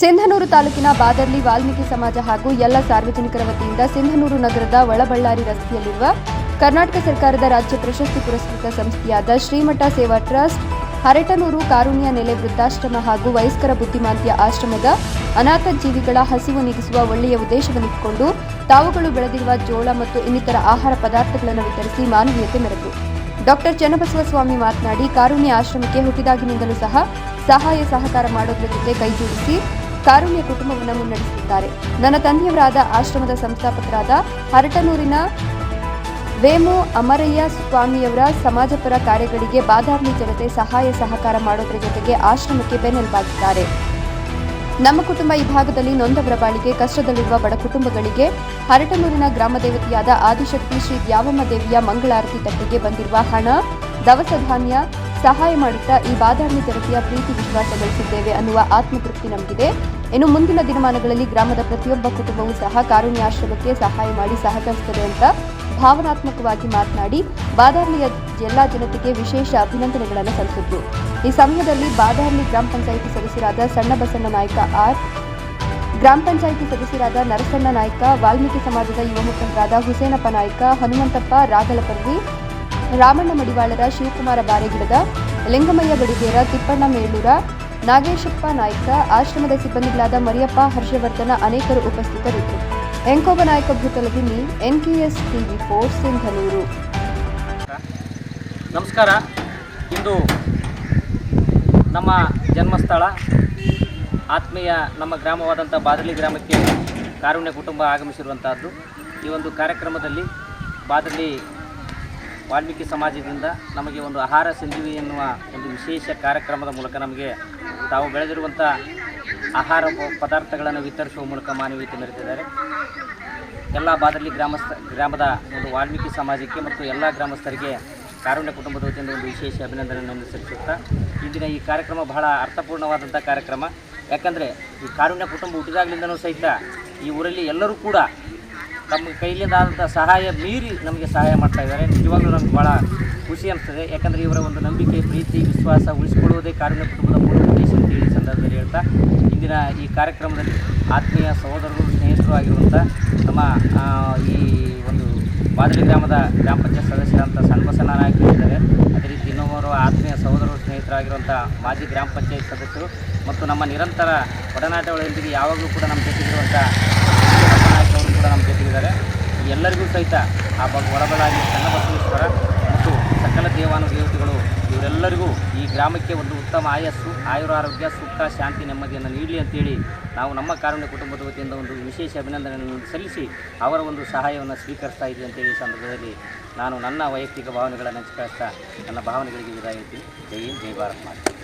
ಸಿಂಧನೂರು ತಾಲೂಕಿನ ಬಾದರ್ಲಿ ವಾಲ್ಮೀಕಿ ಸಮಾಜ ಹಾಗೂ ಎಲ್ಲ ಸಾರ್ವಜನಿಕರ ವತಿಯಿಂದ ಸಿಂಧನೂರು ನಗರದ ಒಳಬಳ್ಳಾರಿ ರಸ್ತೆಯಲ್ಲಿರುವ ಕರ್ನಾಟಕ ಸರ್ಕಾರದ ರಾಜ್ಯ ಪ್ರಶಸ್ತಿ ಪುರಸ್ಕೃತ ಸಂಸ್ಥೆಯಾದ ಶ್ರೀಮಠ ಸೇವಾ ಟ್ರಸ್ಟ್, ಹರಟನೂರು ಕಾರುಣ್ಯ ನೆಲೆ ವೃದ್ಧಾಶ್ರಮ ಹಾಗೂ ವಯಸ್ಕರ ಬುದ್ಧಿಮಾಂತ್ಯ ಆಶ್ರಮದ ಅನಾಥ ಜೀವಿಗಳ ಹಸಿವು ನೀಗಿಸುವ ಒಳ್ಳೆಯ ಉದ್ದೇಶವನ್ನಿಟ್ಟುಕೊಂಡು ತಾವುಗಳು ಬೆಳೆದಿರುವ ಜೋಳ ಮತ್ತು ಇನ್ನಿತರ ಆಹಾರ ಪದಾರ್ಥಗಳನ್ನು ವಿತರಿಸಿ ಮಾನವೀಯತೆ ಮೆರೆದರು ಡಾಕ್ಟರ್ ಚನ್ನಬಸವ ಸ್ವಾಮಿ ಮಾತನಾಡಿ, ಕಾರುಣ್ಯ ಆಶ್ರಮಕ್ಕೆ ಹುಟ್ಟಿದಾಗಿನಿಂದಲೂ ಸಹ ಸಹಾಯ ಸಹಕಾರ ಮಾಡೋದ್ರ ಜೊತೆ ಕೈಜೋಡಿಸಿ ಕಾರುಣ್ಯ ಕುಟುಂಬವನ್ನು ಮುನ್ನಡೆಸಿದ್ದಾರೆ ನನ್ನ ತಂದೆಯವರಾದ ಆಶ್ರಮದ ಸಂಸ್ಥಾಪಕರಾದ ಹರಟನೂರಿನ ವೇಮು ಅಮರಯ್ಯ ಸ್ವಾಮಿಯವರ ಸಮಾಜಪರ ಕಾರ್ಯಗಳಿಗೆ ಬಾದಾಮಿ ಜನತೆ ಸಹಾಯ ಸಹಕಾರ ಮಾಡೋದ್ರ ಜೊತೆಗೆ ಆಶ್ರಮಕ್ಕೆ ಬೆನ್ನೆಲುಬಾಗಿದ್ದಾರೆ. ನಮ್ಮ ಕುಟುಂಬ ಈ ಭಾಗದಲ್ಲಿ ನೊಂದವರ ಬಾಳಿಗೆ ಕಷ್ಟದಲ್ಲಿರುವ ಬಡ ಕುಟುಂಬಗಳಿಗೆ ಹರಟನೂರಿನ ಗ್ರಾಮ ದೇವತೆಯಾದ ಆದಿಶಕ್ತಿ ಶ್ರೀ ದ್ಯಾವಮ್ಮ ದೇವಿಯ ಮಂಗಳಾರತಿ ತಟ್ಟಿಗೆ ಬಂದಿರುವ ಹಣ, ದವಸ ಧಾನ್ಯ ಸಹಾಯ ಮಾಡುತ್ತಾ ಈ ಬಾದಾಮಿ ಜನತೆಯ ಪ್ರೀತಿ ವಿಶ್ವಾಸ ಗಳಿಸಿದ್ದೇವೆ ಅನ್ನುವ ಆತ್ಮತೃಪ್ತಿ ನಮಗಿದೆ. ಇನ್ನು ಮುಂದಿನ ದಿನಮಾನಗಳಲ್ಲಿ ಗ್ರಾಮದ ಪ್ರತಿಯೊಬ್ಬ ಕುಟುಂಬವೂ ಸಹ ಕಾರುಣ್ಯ ಆಶ್ರಮಕ್ಕೆ ಸಹಾಯ ಮಾಡಿ ಸಹಕರಿಸುತ್ತದೆ ಅಂತ ಭಾವನಾತ್ಮಕವಾಗಿ ಮಾತನಾಡಿ ಬಾದಾಮಿಯ ಎಲ್ಲಾ ಜನತೆಗೆ ವಿಶೇಷ ಅಭಿನಂದನೆಗಳನ್ನು ಸಲ್ಲಿಸಿದ್ರು. ಈ ಸಮಯದಲ್ಲಿ ಬಾದಾಮಿ ಗ್ರಾಮ ಪಂಚಾಯಿತಿ ಸದಸ್ಯರಾದ ಸಣ್ಣ ಬಸಣ್ಣ ನಾಯಕ ಆರ್, ಗ್ರಾಮ ಪಂಚಾಯಿತಿ ಸದಸ್ಯರಾದ ನರಸಣ್ಣ ನಾಯ್ಕ, ವಾಲ್ಮೀಕಿ ಸಮಾಜದ ಯುವ ಮುಖಂಡರಾದ ಹುಸೇನಪ್ಪ ನಾಯ್ಕ, ಹನುಮಂತಪ್ಪ, ರಾಗಲಪರ್ವಿ ರಾಮಣ್ಣ ಮಡಿವಾಳರ ಶಿವಕುಮಾರ ಬಾರೆಗಿಡದ ಲಿಂಗಮಯ್ಯ ಬಡಿಗೇರ ತಿಪ್ಪಣ್ಣ ಮೇಳೂರ ನಾಗೇಶಪ್ಪ ನಾಯ್ಕ ಆಶ್ರಮದ ಸಿಬ್ಬಂದಿಗಳಾದ ಮರಿಯಪ್ಪ, ಹರ್ಷವರ್ಧನ ಅನೇಕರು ಉಪಸ್ಥಿತರಿದ್ದರು. ಎಂಕೋಬ ನಾಯಕ ಭೂತಲಗಿನಿ ಎನ್ಕೆಎಸ್ ಟಿವಿ ಫೋರ್ ಸಿಂಧನೂರು. ನಮಸ್ಕಾರ. ಇಂದು ನಮ್ಮ ಜನ್ಮಸ್ಥಳ, ಆತ್ಮೀಯ ನಮ್ಮ ಗ್ರಾಮವಾದಂಥ ಬಾದಲಿ ಗ್ರಾಮಕ್ಕೆ ಕಾರುಣ್ಯ ಕುಟುಂಬ ಆಗಮಿಸಿರುವಂತಹದ್ದು ಈ ಒಂದು ಕಾರ್ಯಕ್ರಮದಲ್ಲಿ ಬಾದಲಿ ವಾಲ್ಮೀಕಿ ಸಮಾಜದಿಂದ ನಮಗೆ ಒಂದು ಆಹಾರ ಸಂಜೀವಿ ಎನ್ನುವ ಒಂದು ವಿಶೇಷ ಕಾರ್ಯಕ್ರಮದ ಮೂಲಕ ನಮಗೆ ತಾವು ಬೆಳೆದಿರುವಂಥ ಆಹಾರ ಪದಾರ್ಥಗಳನ್ನು ವಿತರಿಸುವ ಮೂಲಕ ಮಾನವೀಯತೆ ಮೆರೆತಿದ್ದಾರೆ ಎಲ್ಲ ಬಾದರ್ಲಿ ಗ್ರಾಮಸ್ಥ, ಗ್ರಾಮದ ಒಂದು ವಾಲ್ಮೀಕಿ ಸಮಾಜಕ್ಕೆ ಮತ್ತು ಎಲ್ಲ ಗ್ರಾಮಸ್ಥರಿಗೆ ಕಾರುಣ್ಯ ಕುಟುಂಬದ ವತಿಯಿಂದ ಒಂದು ವಿಶೇಷ ಅಭಿನಂದನೆಯನ್ನು ಸಲ್ಲಿಸುತ್ತಾ ಇಂದಿನ ಈ ಕಾರ್ಯಕ್ರಮ ಬಹಳ ಅರ್ಥಪೂರ್ಣವಾದಂಥ ಕಾರ್ಯಕ್ರಮ. ಯಾಕಂದರೆ ಈ ಕಾರುಣ್ಯ ಕುಟುಂಬ ಹುಟ್ಟಿದಾಗಲಿಂದನೂ ಸಹಿತ ಈ ಊರಲ್ಲಿ ಎಲ್ಲರೂ ಕೂಡ ತಮ್ಮ ಕೈಲಿಂದಾದಂಥ ಸಹಾಯ ಮೀರಿ ನಮಗೆ ಸಹಾಯ ಮಾಡ್ತಾ ಇದ್ದಾರೆ. ನಿಜವಾಗ್ಲೂ ನಮ್ಗೆ ಭಾಳ ಖುಷಿ ಅನಿಸ್ತದೆ. ಯಾಕಂದರೆ ಇವರ ಒಂದು ನಂಬಿಕೆ, ಪ್ರೀತಿ, ವಿಶ್ವಾಸ ಉಳಿಸಿಕೊಳ್ಳುವುದೇ ಕಾರ್ಮಿಕ ಕುಟುಂಬದ ಮೂಲ ಉದ್ದೇಶ ಅಂತ ಹೇಳಿ ಸಂದರ್ಭದಲ್ಲಿ ಹೇಳ್ತಾ, ಇಂದಿನ ಈ ಕಾರ್ಯಕ್ರಮದಲ್ಲಿ ಆತ್ಮೀಯ ಸಹೋದರರು, ಸ್ನೇಹಿತರು ಆಗಿರುವಂಥ ನಮ್ಮ ಈ ಒಂದು ಬಾದಲಿ ಗ್ರಾಮದ ಗ್ರಾಮ ಪಂಚಾಯತ್ ಸದಸ್ಯರಂಥ ಸಣ್ಣ ನಾಯಕರು ಇದ್ದಾರೆ. ಅದೇ ರೀತಿ ಇನ್ನೊಬ್ಬರು ಆತ್ಮೀಯ ಸಹೋದರರು, ಸ್ನೇಹಿತರಾಗಿರುವಂಥ ಮಾಜಿ ಗ್ರಾಮ ಪಂಚಾಯತ್ ಸದಸ್ಯರು ಮತ್ತು ನಮ್ಮ ನಿರಂತರ ಒಡನಾಟಗಳೊಂದಿಗೆ ಯಾವಾಗಲೂ ಕೂಡ ನಮ್ಮ ಜೊತೆಗಿರುವಂಥ ನಾಯಕ ಅವರು ಕೂಡ ನಮ್ಮ ಜೊತೆಗಿದ್ದಾರೆ ಎಲ್ಲರಿಗೂ ಸಹಿತ ಆ ಬ ಸಣ್ಣ ಚನ್ನಬಸವೇಶ್ವರ ಮತ್ತು ಸಕಲ ದೇವಾನು ದೇವತೆಗಳು ಇವರೆಲ್ಲರಿಗೂ ಈ ಗ್ರಾಮಕ್ಕೆ ಒಂದು ಉತ್ತಮ ಆಯಸ್ಸು ಆಯುರಾರೋಗ್ಯ ಸುಖ ಶಾಂತಿ ನೆಮ್ಮದಿಯನ್ನು ನೀಡಲಿ ಅಂತೇಳಿ ನಾವು ನಮ್ಮ ಕಾರುಣ್ಯ ಕುಟುಂಬದ ವತಿಯಿಂದ ಒಂದು ವಿಶೇಷ ಅಭಿನಂದನೆಯನ್ನು ಸಲ್ಲಿಸಿ ಅವರ ಒಂದು ಸಹಾಯವನ್ನು ಸ್ವೀಕರಿಸ್ತಾ ಇದ್ದೀವಿ ಅಂತೇಳಿ ಸಂದರ್ಭದಲ್ಲಿ ನಾನು ನನ್ನ ವೈಯಕ್ತಿಕ ಭಾವನೆಗಳನ್ನು ಹಂಚಿಕೊಳ್ತಾ ನನ್ನ ಭಾವನೆಗಳಿಗೆ ವಿದಾಯ ಜೈ ಹಿಂದ್, ಜೈ ಭಾರತ್ ಮಾತೆ.